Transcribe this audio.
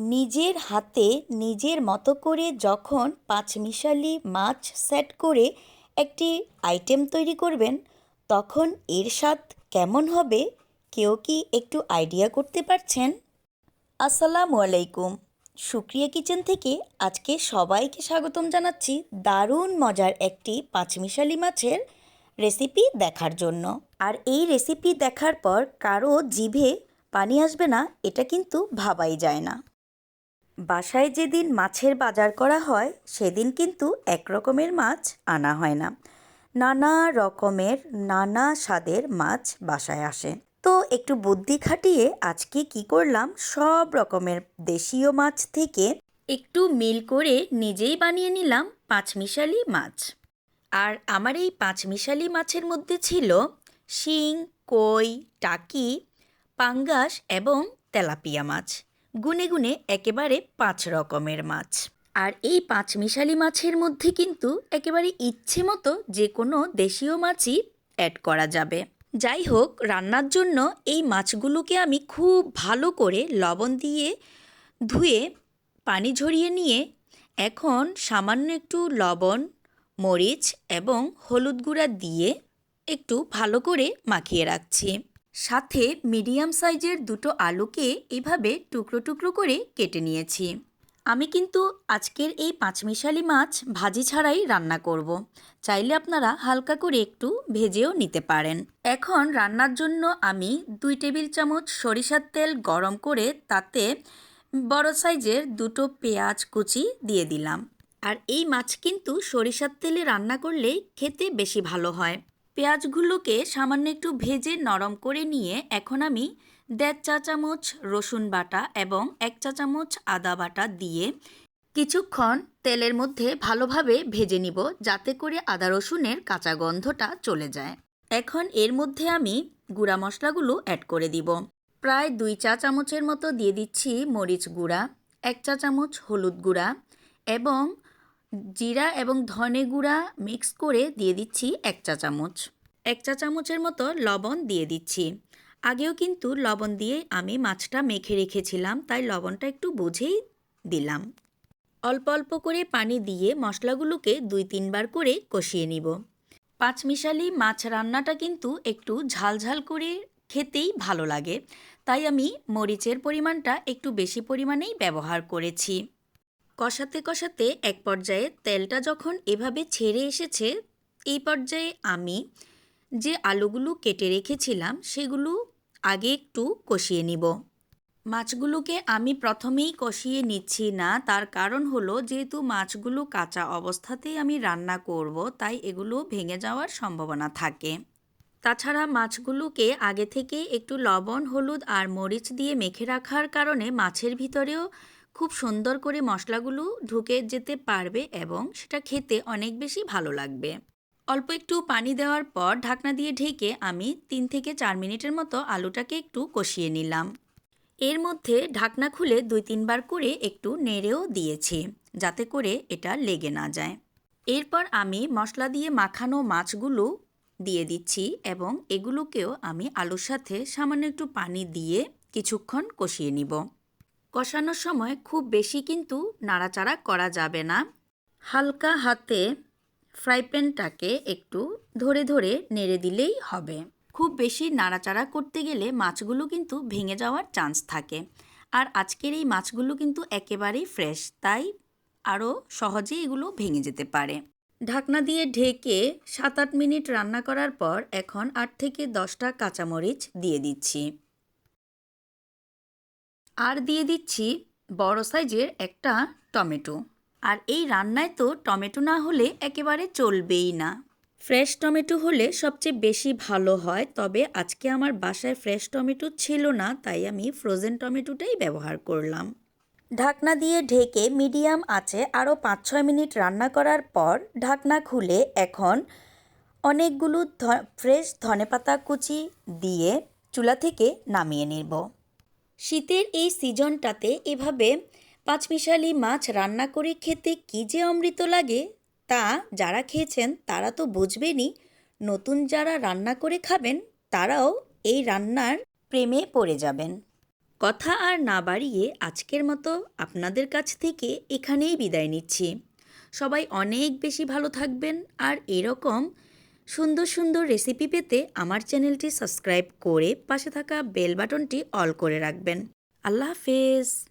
নিজের হাতে নিজের মতো করে যখন পাঁচমিশালি মাছ সেট করে একটি আইটেম তৈরি করবেন, তখন এর স্বাদ কেমন হবে? কেউ কি একটু আইডিয়া করতে পারছেন? আসসালামু আলাইকুম। সুক্রিয়া কিচেন থেকে আজকে সবাইকে স্বাগতম জানাচ্ছি দারুণ মজার একটি পাঁচমিশালি মাছের রেসিপি দেখার জন্য। আর এই রেসিপি দেখার পর কারও জিভে পানি আসবে না, এটা কিন্তু ভাবাই যায় না। বাসায় যেদিন মাছের বাজার করা হয়, সেদিন কিন্তু এক রকমের মাছ আনা হয় না। নানা রকমের, নানা স্বাদের মাছ বাসায় আসে। তো একটু বুদ্ধি খাটিয়ে আজকে কি করলাম, সব রকমের দেশীয় মাছ থেকে একটু মিল করে নিজেই বানিয়ে নিলাম পাঁচমিশালি মাছ। আর আমার এই পাঁচমিশালি মাছের মধ্যে ছিল শিং, কই, টাকি, পাঙ্গাস এবং তেলাপিয়া মাছ। গুনে গুনে একেবারে পাঁচ রকমের মাছ। আর এই পাঁচমিশালি মাছের মধ্যে কিন্তু একেবারে ইচ্ছে মতো যে কোনো দেশীয় মাছই অ্যাড করা যাবে। যাই হোক, রান্নার জন্য এই মাছগুলোকে আমি খুব ভালো করে লবণ দিয়ে ধুয়ে পানি ঝরিয়ে নিয়ে এখন সামান্য একটু লবণ, মরিচ এবং হলুদ গুঁড়া দিয়ে একটু ভালো করে মাখিয়ে রাখছি। সাথে মিডিয়াম সাইজের দুটো আলুকে এভাবে টুকরো টুকরো করে কেটে নিয়েছি। আমি কিন্তু আজকের এই পাঁচমিশালি মাছ ভাজি ছাড়াই রান্না করব। চাইলে আপনারা হালকা করে একটু ভেজেও নিতে পারেন। এখন রান্নার জন্য আমি দুই টেবিল চামচ সরিষার তেল গরম করে তাতে বড় সাইজের দুটো পেঁয়াজ কুচি দিয়ে দিলাম। আর এই মাছ কিন্তু সরিষার তেলে রান্না করলেই খেতে বেশি ভালো হয়। পেঁয়াজগুলোকে সামান্য একটু ভেজে নরম করে নিয়ে এখন আমি দেড় চা চামচ রসুন বাটা এবং এক চা চামচ আদা বাটা দিয়ে কিছুক্ষণ তেলের মধ্যে ভালোভাবে ভেজে নিব যাতে করে আদা রসুনের কাঁচা গন্ধটা চলে যায়। এখন এর মধ্যে আমি গুঁড়া মশলাগুলো অ্যাড করে দিব। প্রায় দুই চা চামচের মতো দিয়ে দিচ্ছি মরিচ গুঁড়া, এক চা চামচ হলুদ গুঁড়া এবং জিরা এবং ধনে গুঁড়া মিক্স করে দিয়ে দিচ্ছি এক চা চামচ। এক চা চামচের মতো লবণ দিয়ে দিচ্ছি। আগেও কিন্তু লবণ দিয়ে আমি মাছটা মেখে রেখেছিলাম, তাই লবণটা একটু বুঝেই দিলাম। অল্প অল্প করে পানি দিয়ে মশলাগুলোকে দুই তিনবার করে কষিয়ে নিব। পাঁচমিশালি মাছ রান্নাটা কিন্তু একটু ঝালঝাল করে খেতেই ভালো লাগে, তাই আমি মরিচের পরিমাণটা একটু বেশি পরিমাণেই ব্যবহার করেছি। কষাতে কষাতে এক পর্যায়ে তেলটা যখন এভাবে ছেড়ে এসেছে, এই পর্যায়ে আমি যে আলুগুলো কেটে রেখেছিলাম, সেগুলো আগে একটু কষিয়ে নিব। মাছগুলোকে আমি প্রথমেই কষিয়ে নিচ্ছি না, তার কারণ হলো যেহেতু মাছগুলো কাঁচা অবস্থাতেই আমি রান্না করব, তাই এগুলো ভেঙে যাওয়ার সম্ভাবনা থাকে। তাছাড়া মাছগুলোকে আগে থেকে একটু লবণ, হলুদ আর মরিচ দিয়ে মেখে রাখার কারণে মাছের ভিতরেও খুব সুন্দর করে মশলাগুলো ঢুকে যেতে পারবে এবং সেটা খেতে অনেক বেশি ভালো লাগবে। অল্প একটু পানি দেওয়ার পর ঢাকনা দিয়ে ঢেকে আমি তিন থেকে চার মিনিটের মতো আলুটাকে একটু কষিয়ে নিলাম। এর মধ্যে ঢাকনা খুলে দুই তিনবার করে একটু নেড়েও দিয়েছি, যাতে করে এটা লেগে না যায়। এরপর আমি মশলা দিয়ে মাখানো মাছগুলো দিয়ে দিচ্ছি এবং এগুলোকেও আমি আলুর সাথে সামান্য একটু পানি দিয়ে কিছুক্ষণ কষিয়ে নিব। কষানোর সময় খুব বেশি কিন্তু নাড়াচাড়া করা যাবে না। হালকা হাতে ফ্রাই প্যানটাকে একটু ধরে ধরে নেড়ে দিলেই হবে। খুব বেশি নাড়াচাড়া করতে গেলে মাছগুলো কিন্তু ভেঙে যাওয়ার চান্স থাকে। আর আজকের এই মাছগুলো কিন্তু একেবারেই ফ্রেশ, তাই আরও সহজেই এগুলো ভেঙে যেতে পারে। ঢাকনা দিয়ে ঢেকে সাত আট মিনিট রান্না করার পর এখন আট থেকে দশটা কাঁচামরিচ দিয়ে দিচ্ছি। আর দিয়ে দিচ্ছি বড় সাইজের একটা টমেটো। আর এই রান্নায় তো টমেটো না হলে একেবারে চলবেই না। ফ্রেশ টমেটো হলে সবচেয়ে বেশি ভালো হয়, তবে আজকে আমার বাসায় ফ্রেশ টমেটো ছিল না, তাই আমি ফ্রোজেন টমেটোটাই ব্যবহার করলাম। ঢাকনা দিয়ে ঢেকে মিডিয়াম আছে আরও পাঁচ ছয় মিনিট রান্না করার পর ঢাকনা খুলে এখন অনেকগুলো ফ্রেশ ধনেপাতা কুচি দিয়ে চুলা থেকে নামিয়ে নেব। শীতের এই সিজনটাতে এভাবে পাঁচমিশালি মাছ রান্না করে খেতে কী যে অমৃত লাগে তা যারা খেয়েছেন তারা তো বুঝবেনই। নতুন যারা রান্না করে খাবেন তারাও এই রান্নার প্রেমে পড়ে যাবেন। কথা আর না বাড়িয়ে আজকের মতো আপনাদের কাছ থেকে এখানেই বিদায় নিচ্ছি। সবাই অনেক বেশি ভালো থাকবেন আর এরকম সুন্দর সুন্দর রেসিপি পেতে আমার চ্যানেলটি সাবস্ক্রাইব করে পাশে থাকা বেল বাটনটি অল করে রাখবেন। আল্লাহ হাফেজ।